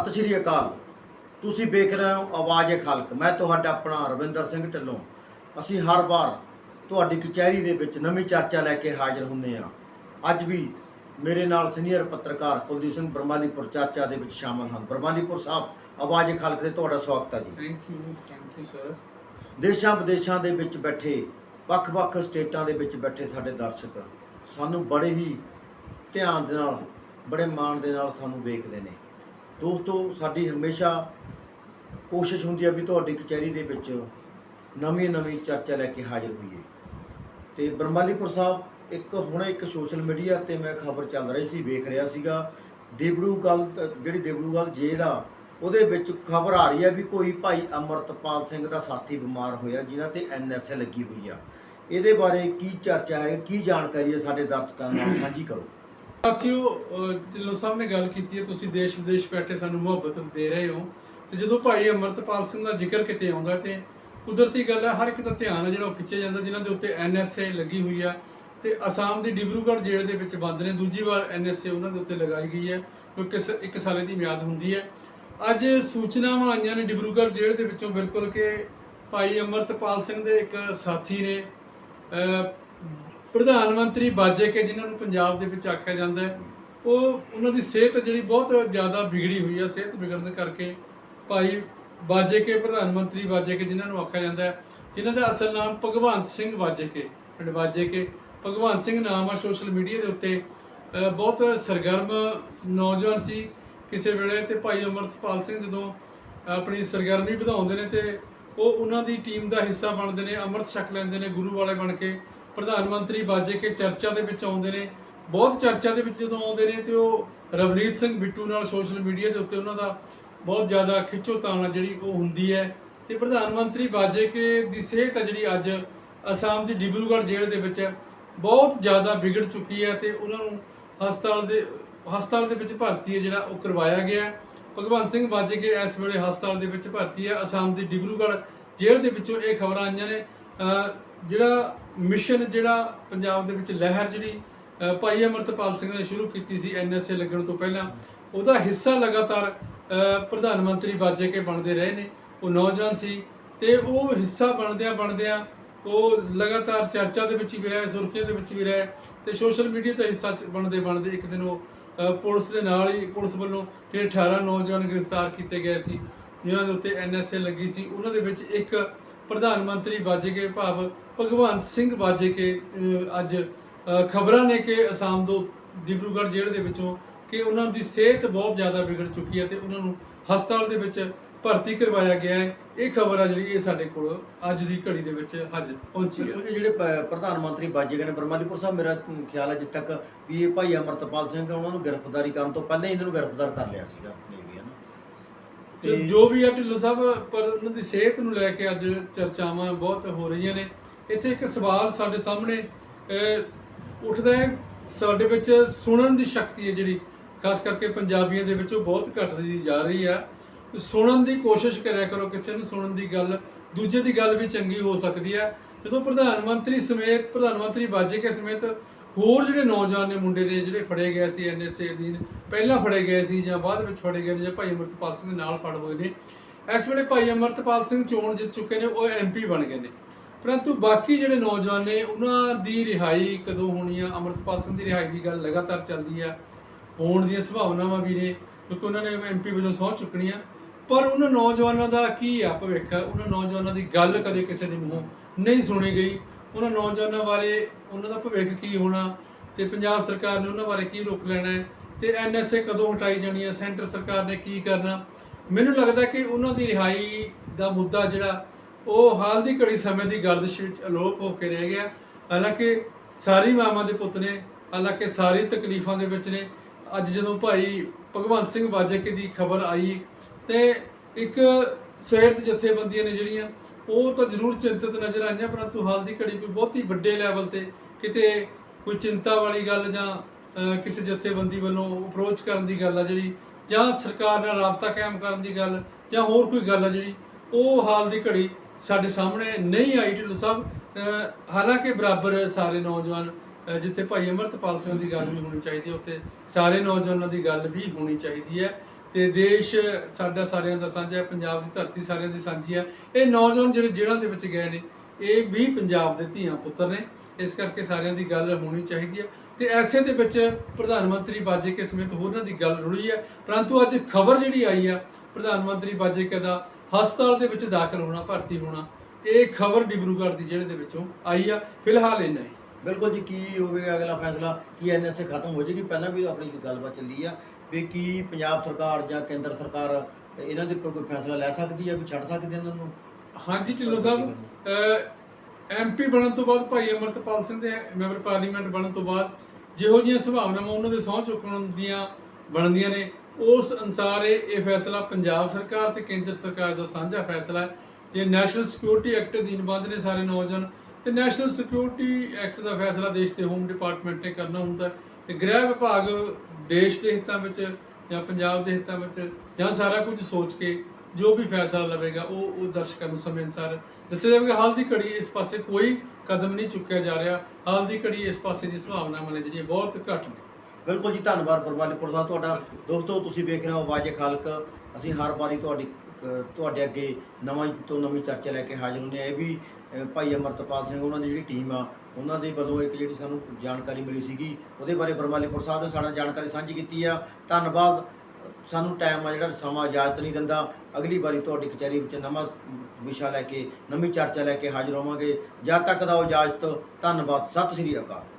ਸਤਿ ਸ਼੍ਰੀ ਅਕਾਲ। ਤੁਸੀਂ ਵੇਖ ਰਹੇ ਹੋ ਆਵਾਜ਼ ਏ ਖਲਕ। ਮੈਂ ਤੁਹਾਡਾ ਆਪਣਾ ਰਵਿੰਦਰ ਸਿੰਘ ਢਿੱਲੋਂ। ਅਸੀਂ ਹਰ ਵਾਰ ਤੁਹਾਡੀ ਕਚਹਿਰੀ ਦੇ ਵਿੱਚ ਨਵੀਂ ਚਰਚਾ ਲੈ ਕੇ ਹਾਜ਼ਰ ਹੁੰਦੇ ਹਾਂ। ਅੱਜ ਵੀ ਮੇਰੇ ਨਾਲ ਸੀਨੀਅਰ ਪੱਤਰਕਾਰ ਕੁਲਦੀਪ ਸਿੰਘ ਬਰਮਾਲੀਪੁਰ ਚਰਚਾ ਦੇ ਵਿੱਚ ਸ਼ਾਮਲ ਹਨ। ਬਰਮਾਲੀਪੁਰ ਸਾਹਿਬ ਆਵਾਜ਼ ਏ ਖਲਕ ਦੇ ਤੁਹਾਡਾ ਸਵਾਗਤ ਹੈ ਜੀ। Thank you thank you sir ਦੇਸ਼ਾਂ ਵਿਦੇਸ਼ਾਂ ਦੇ ਵਿੱਚ ਬੈਠੇ ਵੱਖ-ਵੱਖ ਸਟੇਟਾਂ ਦੇ ਵਿੱਚ ਬੈਠੇ ਸਾਡੇ ਦਰਸ਼ਕ ਸਾਨੂੰ ਬੜੇ ਹੀ ਧਿਆਨ ਦੇ ਨਾਲ ਬੜੇ ਮਾਣ ਦੇ ਨਾਲ ਸਾਨੂੰ ਵੇਖਦੇ ਨੇ। ਦੋਸਤੋ, ਸਾਡੀ ਹਮੇਸ਼ਾ ਕੋਸ਼ਿਸ਼ ਹੁੰਦੀ ਹੈ ਵੀ ਤੁਹਾਡੀ ਕਚਹਿਰੀ ਦੇ ਵਿੱਚ ਨਵੀਂ-ਨਵੀਂ ਚਰਚਾ ਲੈ ਕੇ ਹਾਜ਼ਰ ਹੋਈਏ। ਤੇ ਬਰਮਾਲੀਪੁਰ ਸਾਹਿਬ ਇੱਕ ਹੁਣ ਇੱਕ ਸੋਸ਼ਲ ਮੀਡੀਆ ਤੇ ਮੈਂ ਖਬਰ ਚੱਲ ਰਹੀ ਸੀ, ਵੇਖ ਰਿਹਾ ਸੀਗਾ। ਦੇਬੜੂਗਲ ਜਿਹੜੀ ਦੇਬੜੂਗਲ ਜੇਲ੍ਹ ਆ, ਉਹਦੇ ਵਿੱਚ ਖਬਰ ਆ ਰਹੀ ਹੈ ਵੀ ਕੋਈ ਭਾਈ ਅਮਰਤਪਾਲ ਸਿੰਘ ਦਾ ਸਾਥੀ ਬਿਮਾਰ ਹੋਇਆ, ਜਿਨ੍ਹਾਂ ਤੇ ਐਨਐਸਏ ਲੱਗੀ ਹੋਈ ਆ। ਇਹਦੇ ਬਾਰੇ ਕੀ ਚਰਚਾ ਹੈ, ਕੀ ਜਾਣਕਾਰੀ ਹੈ ਸਾਡੇ ਦਰਸ਼ਕਾਂ ਨਾਲ? ਸਾਂਝੀ ਕਰੋ। ਸਾਥੀਓ, ਅਹ, ਢਿੱਲੋਂ ਸਾਹਿਬ ਨੇ ਗੱਲ ਕੀਤੀ ਹੈ, ਤੁਸੀਂ ਦੇਸ਼ ਵਿਦੇਸ਼ ਬੈਠੇ ਸਾਨੂੰ ਮੁਹੱਬਤ ਦੇ ਰਹੇ ਹੋ। ਤੇ ਜਦੋਂ ਭਾਈ ਅਮਰਤਪਾਲ ਸਿੰਘ ਦਾ ਜ਼ਿਕਰ ਕਿਤੇ ਆਉਂਦਾ ਤੇ ਕੁਦਰਤੀ ਗੱਲ ਹੈ, ਹਰ ਇੱਕ ਦਾ ਧਿਆਨ ਹੈ ਜਿਹੜਾ ਉਹ ਖਿੱਚਿਆ ਜਾਂਦਾ, ਜਿਨ੍ਹਾਂ ਦੇ ਉੱਤੇ ਐਨਐਸਏ ਲੱਗੀ ਹੋਈ ਆ ਤੇ ਅਸਾਮ ਦੀ ਡਿਬਰੂਗੜ੍ਹ ਜੇਲ੍ਹ ਦੇ ਵਿੱਚ ਬੰਦ ਨੇ। ਦੂਜੀ ਵਾਰ ਐਨਐਸਏ ਉਹਨਾਂ ਦੇ ਉੱਤੇ ਲਗਾਈ ਗਈ ਹੈ ਕਿਉਂਕਿ ਸ- ਇੱਕ ਸਾਲੇ ਦੀ ਮਿਆਦ ਹੁੰਦੀ ਹੈ। ਅੱਜ ਸੂਚਨਾਵਾਂ ਆਈਆਂ ਨੇ ਡਿਬਰੂਗੜ੍ਹ ਜੇਲ੍ਹ ਦੇ ਵਿੱਚੋਂ ਬਿਲਕੁਲ ਕਿ ਭਾਈ ਅਮਰਤਪਾਲ ਸਿੰਘ ਦੇ ਇੱਕ ਸਾਥੀ ਨੇ ਪ੍ਰਧਾਨ ਮੰਤਰੀ ਬਾਜੇ ਕੇ ਜਿਨ੍ਹਾਂ ਨੂੰ ਪੰਜਾਬ ਦੇ ਵਿੱਚ ਆਖਿਆ ਜਾਂਦਾ ਹੈ, ਉਹ ਉਹਨਾਂ ਦੀ ਸਿਹਤ ਜਿਹੜੀ ਬਹੁਤ ਜ਼ਿਆਦਾ ਵਿਗੜੀ ਹੋਈ ਹੈ ਸਿਹਤ ਵਿਗੜਨ ਕਰਕੇ ਭਾਈ ਬਾਜੇ ਕੇ, ਪ੍ਰਧਾਨ ਮੰਤਰੀ ਬਾਜੇ ਕੇ ਜਿਨ੍ਹਾਂ ਨੂੰ ਆਖਿਆ ਜਾਂਦਾ ਹੈ, ਜਿਨ੍ਹਾਂ ਦਾ ਅਸਲ ਨਾਮ ਭਗਵੰਤ ਸਿੰਘ ਬਾਜੇ ਕੇ, ਪਿੰਡ ਬਾਜੇ ਕੇ। ਭਗਵੰਤ ਸਿੰਘ ਨਾਮ ਆ ਸੋਸ਼ਲ ਮੀਡੀਆ ਦੇ ਉੱਤੇ। ਬਹੁਤ ਸਰਗਰਮ ਨੌਜਵਾਨ ਸੀ ਕਿਸੇ ਵੇਲੇ ਤੇ ਭਾਈ ਅਮਰਤਪਾਲ ਸਿੰਘ ਜਦੋਂ ਆਪਣੀ ਸਰਗਰਮੀ ਵਧਾਉਂਦੇ ਨੇ ਤੇ ਉਹ ਉਹਨਾਂ ਦੀ ਟੀਮ ਦਾ ਹਿੱਸਾ ਬਣਦੇ ਨੇ, ਅੰਮ੍ਰਿਤ ਛਕ ਲੈਂਦੇ ਨੇ, ਗੁਰੂ ਵਾਲੇ ਬਣ ਕੇ। ਪ੍ਰਧਾਨ ਮੰਤਰੀ ਬਾਜੇ ਕੇ ਚਰਚਾ ਦੇ ਵਿੱਚ ਆਉਂਦੇ ਨੇ। ਬਹੁਤ ਚਰਚਾ ਦੇ ਵਿੱਚ ਜਦੋਂ ਆਉਂਦੇ ਨੇ ਤੇ ਉਹ ਰਵਨੀਤ ਸਿੰਘ ਬਿੱਟੂ ਨਾਲ ਸੋਸ਼ਲ ਮੀਡੀਆ ਦੇ ਉੱਤੇ ਉਹਨਾਂ ਦਾ ਬਹੁਤ ਜ਼ਿਆਦਾ ਖਿੱਚੋਤਾਣ ਆ ਜਿਹੜੀ ਉਹ ਹੁੰਦੀ ਹੈ। ਤੇ ਪ੍ਰਧਾਨ ਮੰਤਰੀ ਬਾਜੇ ਕੇ ਦੀ ਸਿਹਤ ਹੈ ਜਿਹੜੀ ਅੱਜ ਅਸਾਮ ਦੀ ਡਿਬਰੂਗੜ੍ਹ ਜੇਲ੍ਹ ਦੇ ਵਿੱਚ ਬਹੁਤ ਜ਼ਿਆਦਾ ਵਿਗੜ ਚੁੱਕੀ ਹੈ ਤੇ ਉਹਨਾਂ ਨੂੰ ਹਸਪਤਾਲ ਦੇ ਹਸਪਤਾਲ ਦੇ ਵਿੱਚ ਭਰਤੀ ਹੈ ਜਿਹੜਾ ਉਹ ਕਰਵਾਇਆ ਗਿਆ ਭਗਵੰਤ ਸਿੰਘ ਬਾਜੇ ਕੇ ਇਸ ਵੇਲੇ ਹਸਪਤਾਲ ਦੇ ਵਿੱਚ ਭਰਤੀ ਹੈ। ਅਸਾਮ ਦੀ ਡਿਬਰੂਗੜ੍ਹ ਜੇਲ੍ਹ ਦੇ ਵਿੱਚੋਂ ਇਹ ਖਬਰਾਂ ਆਈਆਂ ਨੇ। ਜਿਹੜਾ ਮਿਸ਼ਨ ਜਿਹੜਾ ਪੰਜਾਬ ਦੇ ਵਿੱਚ ਲਹਿਰ ਜਿਹੜੀ ਭਾਈ ਅਮਰਤਪਾਲ ਸਿੰਘ ਨੇ ਸ਼ੁਰੂ ਕੀਤੀ ਸੀ ਐਨਐਸਏ ਲੱਗਣ ਤੋਂ ਪਹਿਲਾਂ, ਉਹਦਾ ਹਿੱਸਾ ਲਗਾਤਾਰ ਪ੍ਰਧਾਨ ਮੰਤਰੀ ਬਾਜੇ ਕੇ ਬਣਦੇ ਰਹੇ ਨੇ, ਉਹ ਨੌਜਵਾਨ ਸੀ ਤੇ ਉਹ ਹਿੱਸਾ ਬਣਦਿਆਂ ਬਣਦਿਆਂ ਉਹ ਲਗਾਤਾਰ ਚਰਚਾ ਦੇ ਵਿੱਚ ਵੀ ਰਿਹਾ, ਸੁਰਖੀਆਂ ਦੇ ਵਿੱਚ ਵੀ ਰਿਹਾ ਤੇ ਸੋਸ਼ਲ ਮੀਡੀਆ ਦਾ ਹਿੱਸਾ ਬਣਦੇ ਬਣਦੇ ਇੱਕ ਦਿਨ ਉਹ ਪੁਲਿਸ ਦੇ ਨਾਲ ਹੀ ਪੁਲਿਸ ਵੱਲੋਂ ਜਿਹੜੇ 18 ਨੌਜਵਾਨ ਗ੍ਰਿਫਤਾਰ ਕੀਤੇ ਗਏ ਸੀ, ਜਿਨ੍ਹਾਂ ਦੇ ਉੱਤੇ ਐਨਐਸਏ ਲੱਗੀ ਸੀ। ਉਹਨਾਂ ਦੇ ਵਿੱਚ ਇੱਕ ਪ੍ਰਧਾਨ ਮੰਤਰੀ ਬਾਜੇ ਕੇ ਭਾਵ ਭਗਵੰਤ ਸਿੰਘ ਬਾਜੇ ਕੇ ਅੱਜ ਖਬਰਾਂ ਨੇ ਕਿ ਅਸਾਮ ਤੋਂ ਡਿਬਰੂਗੜ੍ਹ ਜੇਲ੍ਹ ਦੇ ਵਿੱਚੋਂ ਕਿ ਉਹਨਾਂ ਦੀ ਸਿਹਤ ਬਹੁਤ ਜ਼ਿਆਦਾ ਵਿਗੜ ਚੁੱਕੀ ਹੈ ਤੇ ਉਹਨਾਂ ਨੂੰ ਹਸਪਤਾਲ ਦੇ ਵਿੱਚ ਭਰਤੀ ਕਰਵਾਇਆ ਗਿਆ ਹੈ। ਇਹ ਖਬਰ ਆ ਜਿਹੜੀ ਇਹ ਸਾਡੇ ਕੋਲ ਅੱਜ ਦੀ ਘੜੀ ਦੇ ਵਿੱਚ ਹਾਜ਼ਰ ਪਹੁੰਚੀ ਹੈ। ਜਿਹੜੇ ਪ- ਪ੍ਰਧਾਨ ਮੰਤਰੀ ਬਾਜੇ ਗਏ ਨੇ ਬਰਮਾਲੀਪੁਰ ਸਾਹਿਬ, ਮੇਰਾ ਖਿਆਲ ਹੈ ਜਿੱਥੇ ਤੱਕ ਵੀ ਇਹ ਭਾਈ ਅਮਰਤਪਾਲ ਸਿੰਘ ਉਹਨਾਂ ਨੂੰ ਗ੍ਰਿਫਤਾਰੀ ਕਰਨ ਤੋਂ ਪਹਿਲਾਂ ਹੀ ਇਹਨਾਂ ਨੂੰ ਗ੍ਰਿਫਤਾਰ ਕਰ ਲਿਆ ਸੀਗਾ। ਜੋ- ਵੀ ਆ ਢਿੱਲੋਂ ਸਾਹਿਬ ਪਰ ਉਹਨਾਂ ਦੀ ਸਿਹਤ ਨੂੰ ਲੈ ਕੇ ਅੱਜ ਚਰਚਾਵਾਂ ਬਹੁਤ ਹੋ ਰਹੀਆਂ ਨੇ। ਇੱਥੇ ਇੱਕ ਸਵਾਲ ਸਾਡੇ ਸਾਹਮਣੇ ਉੱਠਦਾ ਹੈ। ਸਾਡੇ ਵਿੱਚ ਸੁਣਨ ਦੀ ਸ਼ਕਤੀ ਹੈ ਜਿਹੜੀ ਖਾਸ ਕਰਕੇ ਪੰਜਾਬੀਆਂ ਦੇ ਵਿੱਚ ਉਹ ਬਹੁਤ ਘਟਦੀ ਜਾ ਰਹੀ ਆ। ਸੁਣਨ ਦੀ ਕੋਸ਼ਿਸ਼ ਕਰਿਆ ਕਰੋ ਕਿਸੇ ਨੂੰ ਸੁਣਨ ਦੀ ਗੱਲ ਦੂਜੇ ਦੀ ਗੱਲ ਵੀ ਚੰਗੀ ਹੋ ਸਕਦੀ ਹੈ ਜਦੋਂ ਪ੍ਰਧਾਨ ਮੰਤਰੀ ਸਮੇਤ ਪ੍ਰਧਾਨ ਮੰਤਰੀ ਬਾਜੇ ਕੇ ਸਮੇਤ ਹੋਰ ਜਿਹੜੇ ਨੌਜਵਾਨ ਨੇ ਮੁੰਡੇ ਨੇ ਜਿਹੜੇ ਫੜੇ ਗਏ ਸੀ ਐਨਐਸਏ ਅਧੀਨ, ਪਹਿਲਾਂ ਫੜੇ ਗਏ ਸੀ ਜਾਂ ਬਾਅਦ ਵਿੱਚ ਫੜੇ ਗਏ ਨੇ, ਜਾਂ ਭਾਈ ਅਮਰਤਪਾਲ ਸਿੰਘ ਦੇ ਨਾਲ ਫੜ ਹੋਏ ਨੇ। ਇਸ ਵੇਲੇ ਭਾਈ ਅਮਰਤਪਾਲ ਸਿੰਘ ਚੋਣ ਜਿੱਤ ਚੁੱਕੇ ਨੇ, ਉਹ ਐਮਪੀ ਬਣ ਗਏ ਨੇ। ਪਰੰਤੂ ਬਾਕੀ ਜਿਹੜੇ ਨੌਜਵਾਨ ਨੇ, ਉਹਨਾਂ ਦੀ ਰਿਹਾਈ ਕਦੋਂ ਹੋਣੀ ਆ? ਅਮਰਤਪਾਲ ਸਿੰਘ ਦੀ ਰਿਹਾਈ ਦੀ ਗੱਲ ਲਗਾਤਾਰ ਚੱਲਦੀ ਆ। ਹੋਣ ਦੀਆਂ ਸੰਭਾਵਨਾਵਾਂ ਵੀ ਨੇ, ਕਿਉਂਕਿ ਉਹਨਾਂ ਨੇ ਐਮਪੀ ਵਜੋਂ ਸਹੁੰ ਚੁੱਕਣੀ ਆ। ਪਰ ਉਹਨਾਂ ਨੌਜਵਾਨਾਂ ਦਾ ਕੀ ਆ ਭਵਿੱਖ? ਉਹਨਾਂ ਨੌਜਵਾਨਾਂ ਦੀ ਗੱਲ ਕਦੇ ਕਿਸੇ ਦੇ ਮੂੰਹੋਂ ਨਹੀਂ ਸੁਣੀ ਗਈ। ਉਹਨਾਂ ਨੌਜਵਾਨਾਂ ਬਾਰੇ ਉਹਨਾਂ ਦਾ ਭਵਿੱਖ ਕੀ ਹੋਣਾ ਤੇ ਪੰਜਾਬ ਸਰਕਾਰ ਨੇ ਉਹਨਾਂ ਬਾਰੇ ਕੀ ਰੁਖ ਲੈਣਾ ਹੈ ਤੇ ਐਨਐਸਏ ਕਦੋਂ ਹਟਾਈ ਜਾਣੀ ਹੈ, ਸੈਂਟਰ ਸਰਕਾਰ ਨੇ ਕੀ ਕਰਨਾ? ਮੈਨੂੰ ਲੱਗਦਾ ਕਿ ਉਹਨਾਂ ਦੀ ਰਿਹਾਈ ਦਾ ਮੁੱਦਾ ਜਿਹੜਾ, ਉਹ ਹਾਲ ਦੀ ਘੜੀ ਸਮੇਂ ਦੀ ਗਰਦਸ਼ ਵਿੱਚ ਅਲੋਪ ਹੋ ਕੇ ਰਹਿ ਗਿਆ। ਹਾਲਾਂਕਿ ਸਾਰੀ ਮਾਵਾਂ ਦੇ ਪੁੱਤ ਨੇ, ਹਾਲਾਂਕਿ ਸਾਰੀ ਤਕਲੀਫਾਂ ਦੇ ਵਿੱਚ ਨੇ, ਅੱਜ ਜਦੋਂ ਭਾਈ ਭਗਵੰਤ ਸਿੰਘ ਬਾਜੇਕੇ ਦੀ ਖਬਰ ਆਈ ਤੇ ਇੱਕ ਸਵੇਰ ਜਥੇਬੰਦੀਆਂ ਨੇ ਜਿਹੜੀਆਂ ਉਹ ਤਾਂ ਜ਼ਰੂਰ ਚਿੰਤਤ ਨਜ਼ਰ ਆਈਆਂ ਪਰੰਤੂ ਹਾਲ ਦੀ ਘੜੀ ਕੋਈ ਬਹੁਤੀ ਵੱਡੇ ਲੈਵਲ ਤੇ ਕਿਤੇ ਕੋਈ ਚਿੰਤਾ ਵਾਲੀ ਗੱਲ ਜਾਂ ਕਿਸੇ ਜਥੇਬੰਦੀ ਵੱਲੋਂ ਅਪਰੋਚ ਕਰਨ ਦੀ ਗੱਲ ਆ ਜਿਹੜੀ, ਜਾਂ ਸਰਕਾਰ ਨਾਲ ਰਾਬਤਾ ਕਾਇਮ ਕਰਨ ਦੀ ਗੱਲ, ਜਾਂ ਹੋਰ ਕੋਈ ਗੱਲ ਆ ਜਿਹੜੀ, ਉਹ ਹਾਲ ਦੀ ਘੜੀ ਸਾਡੇ ਸਾਹਮਣੇ ਨਹੀਂ ਆਈ ਢਿੱਲੋਂ ਸਾਹਿਬ। ਹਾਲਾਂਕਿ ਬਰਾਬਰ ਸਾਰੇ ਨੌਜਵਾਨ ਜਿੱਥੇ ਭਾਈ ਅਮਰਤਪਾਲ ਸਿੰਘ ਦੀ ਗੱਲ ਵੀ ਹੋਣੀ ਚਾਹੀਦੀ ਹੈ, ਉੱਥੇ ਸਾਰੇ ਨੌਜਵਾਨਾਂ ਦੀ ਗੱਲ ਵੀ ਹੋਣੀ ਚਾਹੀਦੀ ਹੈ। ਤੇ ਦੇਸ਼ ਸਾਡਾ ਸਾਰਿਆਂ ਦਾ ਸਾਂਝਾ ਹੈ, ਪੰਜਾਬ ਦੀ ਧਰਤੀ ਸਾਰਿਆਂ ਦੀ ਸਾਂਝੀ ਹੈ। ਇਹ ਨੌਜਵਾਨ ਜਿਹੜੇ ਜੇਲ੍ਹਾਂ ਦੇ ਵਿੱਚ ਗਏ ਨੇ, ਇਹ ਵੀ ਪੰਜਾਬ ਦੇ ਧੀਆਂ ਪੁੱਤਰ ਨੇ। ਇਸ ਕਰਕੇ ਸਾਰਿਆਂ ਦੀ ਗੱਲ ਹੋਣੀ ਚਾਹੀਦੀ ਹੈ। ਤੇ ਐਸੇ ਦੇ ਵਿੱਚ ਪ੍ਰਧਾਨ ਮੰਤਰੀ ਬਾਜੇਕੇ ਸਮੇਤ ਹੋਰਨਾਂ ਦੀ ਗੱਲ ਰੁੜੀ ਹੈ। ਪਰੰਤੂ ਅੱਜ ਖਬਰ ਜਿਹੜੀ ਆਈ ਆ ਪ੍ਰਧਾਨ ਮੰਤਰੀ ਬਾਜੇਕੇ ਦਾ ਹਸਪਤਾਲ ਦੇ ਵਿੱਚ ਦਾਖਲ ਹੋਣਾ, ਭਰਤੀ ਹੋਣਾ, ਇਹ ਖਬਰ ਡਿਬਰੂਗੜ੍ਹ ਦੀ ਜਿਹੜੇ ਦੇ ਵਿੱਚੋਂ ਆਈ ਆ ਫਿਲਹਾਲ ਇੰਨਾ ਹੀ। ਬਿਲਕੁਲ ਜੀ, ਕੀ ਹੋਵੇਗਾ ਅਗਲਾ ਫੈਸਲਾ? ਕੀ ਐਨਐਸਏ ਖਤਮ ਹੋ ਜਾਏਗੀ? ਪਹਿਲਾਂ ਵੀ ਆਪਣੀ ਗੱਲਬਾਤ ਚੱਲੀ ਆ। ਵੀ ਕੀ ਪੰਜਾਬ ਸਰਕਾਰ ਜਾਂ ਕੇਂਦਰ ਸਰਕਾਰ ਇਹਨਾਂ ਦੇ ਉੱਪਰ ਕੋਈ ਫੈਸਲਾ ਲੈ ਸਕਦੀ ਹੈ, ਵੀ ਛੱਡ ਸਕਦੀ ਇਹਨਾਂ ਨੂੰ? ਹਾਂਜੀ, ਢਿੱਲੋਂ ਸਾਹਿਬ ਐਮਪੀ ਬਣਨ ਤੋਂ ਬਾਅਦ ਭਾਈ ਅਮਰਤਪਾਲ ਸਿੰਘ ਦੇ ਮੈਂਬਰ ਪਾਰਲੀਮੈਂਟ ਬਣਨ ਤੋਂ ਬਾਅਦ ਜਿਹੋ ਜਿਹੀਆਂ ਸੰਭਾਵਨਾਵਾਂ ਉਹਨਾਂ ਦੇ ਸਹੁੰ ਚੁੱਕਣ ਦੀਆਂ ਬਣਦੀਆਂ ਨੇ, ਉਸ ਅਨਸਾਰ ਇਹ ਇਹ ਫੈਸਲਾ ਪੰਜਾਬ ਸਰਕਾਰ ਤੇ ਕੇਂਦਰ ਸਰਕਾਰ ਦਾ ਸਾਂਝਾ ਫੈਸਲਾ ਹੈ ਜੇ ਨੈਸ਼ਨਲ ਸਿਕਿਉਰਿਟੀ ਐਕਟ ਅਧੀਨ ਬੰਦ ਨੇ ਸਾਰੇ ਨੌਜਵਾਨ ਤੇ ਨੈਸ਼ਨਲ ਸਿਕਿਉਰਿਟੀ ਐਕਟ ਦਾ ਫੈਸਲਾ ਦੇਸ਼ ਦੇ ਹੋਮ ਡਿਪਾਰਟਮੈਂਟ ਨੇ ਕਰਨਾ ਹੁੰਦਾ ਹੈ। ਤੇ ਗ੍ਰਹਿ ਵਿਭਾਗ ਦੇਸ਼ ਦੇ ਹਿੱਤਾਂ ਵਿੱਚ ਜਾਂ ਪੰਜਾਬ ਦੇ ਹਿੱਤਾਂ ਵਿੱਚ ਜਾਂ ਸਾਰਾ ਕੁਝ ਸੋਚ ਕੇ ਜੋ ਵੀ ਫੈਸਲਾ ਲਵੇਗਾ, ਉਹ ਉਹ ਦਰਸ਼ਕਾਂ ਨੂੰ ਸਮੇਂ ਅਨੁਸਾਰ ਦੱਸਿਆ ਜਾਵੇਗਾ। ਹਾਲ ਦੀ ਘੜੀ ਇਸ ਪਾਸੇ ਕੋਈ ਕਦਮ ਨਹੀਂ ਚੁੱਕਿਆ ਜਾ ਰਿਹਾ। ਹਾਲ ਦੀ ਘੜੀ ਇਸ ਪਾਸੇ ਦੀ ਸੰਭਾਵਨਾਵਾਂ ਨੇ ਜਿਹੜੀਆਂ ਬਹੁਤ ਘੱਟ ਨੇ। ਬਿਲਕੁਲ ਜੀ, ਧੰਨਵਾਦ ਪਰਵਾਲੀਪੁਰ ਦਾ। ਤੁਹਾਡਾ ਦੋਸਤੋ, ਤੁਸੀਂ ਵੇਖ ਰਹੇ ਹੋ ਵਾਜੇ ਖਾਲਕ। ਅਸੀਂ ਹਰ ਵਾਰੀ ਤੁਹਾਡੀ ਤੁਹਾਡੇ ਅੱਗੇ ਨਵਾਂ ਤੋਂ ਨਵੀਂ ਚਰਚਾ ਲੈ ਕੇ ਹਾਜ਼ਰ ਹੁੰਦੇ ਆ ਇਹ ਵੀ ਭਾਈ ਅਮਰਤਪਾਲ ਸਿੰਘ ਉਹਨਾਂ ਦੀ ਜਿਹੜੀ ਟੀਮ ਆ, ਉਹਨਾਂ ਦੇ ਵੱਲੋਂ ਇੱਕ ਜਿਹੜੀ ਸਾਨੂੰ ਜਾਣਕਾਰੀ ਮਿਲੀ ਸੀਗੀ, ਉਹਦੇ ਬਾਰੇ ਪਰਵਾਲੀਪੁਰ ਸਾਹਿਬ ਨੇ ਸਾਡਾ ਜਾਣਕਾਰੀ ਸਾਂਝੀ ਕੀਤੀ ਆ। ਧੰਨਵਾਦ, ਸਾਨੂੰ ਟਾਈਮ ਆ ਜਿਹੜਾ, ਸਮਾਂ ਇਜਾਜ਼ਤ ਨਹੀਂ ਦਿੰਦਾ। ਅਗਲੀ ਵਾਰੀ ਤੁਹਾਡੀ ਕਚਹਿਰੀ ਵਿੱਚ ਨਵਾਂ ਵਿਸ਼ਾ ਲੈ ਕੇ, ਨਵੀਂ ਚਰਚਾ ਲੈ ਕੇ ਹਾਜ਼ਰ ਹੋਵਾਂਗੇ। ਜਦ ਤੱਕ ਦਾ ਇਜਾਜ਼ਤ, ਧੰਨਵਾਦ। ਸਤਿ ਸ੍ਰੀ ਅਕਾਲ।